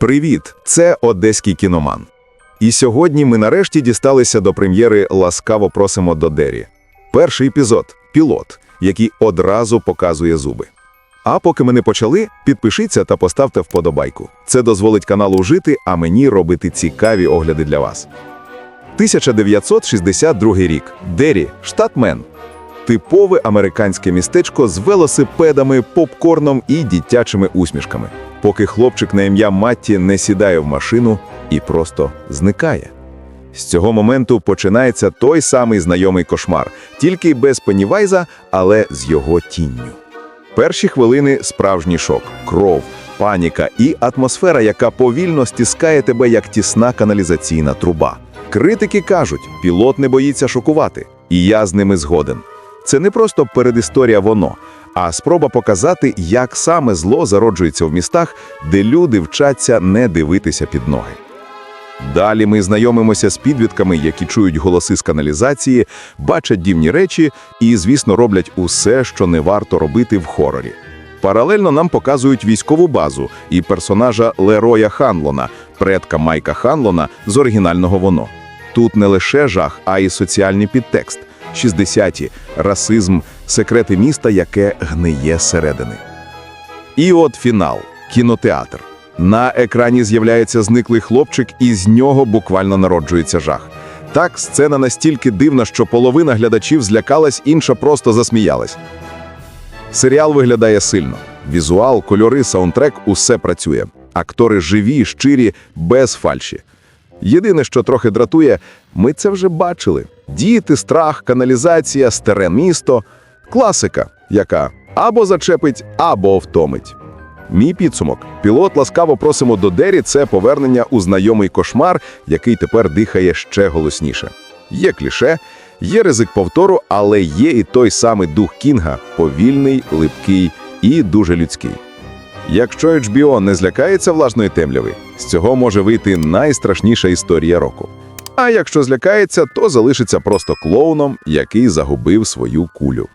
Привіт! Це одеський кіноман. І сьогодні ми нарешті дісталися до прем'єри Ласкаво просимо до Дері. Перший епізод пілот, який одразу показує зуби. А поки ми не почали, підпишіться та поставте вподобайку. Це дозволить каналу жити, а мені робити цікаві огляди для вас. 1962 рік. Дері, штат Мен. Типове американське містечко з велосипедами, попкорном і дитячими усмішками, поки хлопчик на ім'я Матті не сідає в машину і просто зникає. З цього моменту починається той самий знайомий кошмар, тільки без Пеннівайза, але з його тінню. Перші хвилини справжній шок, кров, паніка і атмосфера, яка повільно стискає тебе як тісна каналізаційна труба. Критики кажуть, пілот не боїться шокувати, і я з ними згоден. Це не просто передісторія воно, а спроба показати, як саме зло зароджується в містах, де люди вчаться не дивитися під ноги. Далі ми знайомимося з підвідками, які чують голоси з каналізації, бачать дивні речі і, звісно, роблять усе, що не варто робити в хорорі. Паралельно нам показують військову базу і персонажа Лероя Ханлона, предка Майка Ханлона з оригінального воно. Тут не лише жах, а й соціальний підтекст. 60-ті, расизм, секрети міста, яке гниє зсередини. І от фінал кінотеатр. На екрані з'являється зниклий хлопчик, і з нього буквально народжується жах. Так, сцена настільки дивна, що половина глядачів злякалась, інша просто засміялась. Серіал виглядає сильно. Візуал, кольори, саундтрек усе працює. Актори живі, щирі, без фальші. Єдине, що трохи дратує, ми це вже бачили: діти, страх, каналізація, старе місто, класика, яка або зачепить, або втомить. Мій підсумок. Пілот ласкаво просимо до Дері це повернення у знайомий кошмар, який тепер дихає ще голосніше. Є кліше, є ризик повтору, але є і той самий дух Кінга повільний, липкий і дуже людський. Якщо HBO не злякається влажної темряви, з цього може вийти найстрашніша історія року. А якщо злякається, то залишиться просто клоуном, який загубив свою кулю.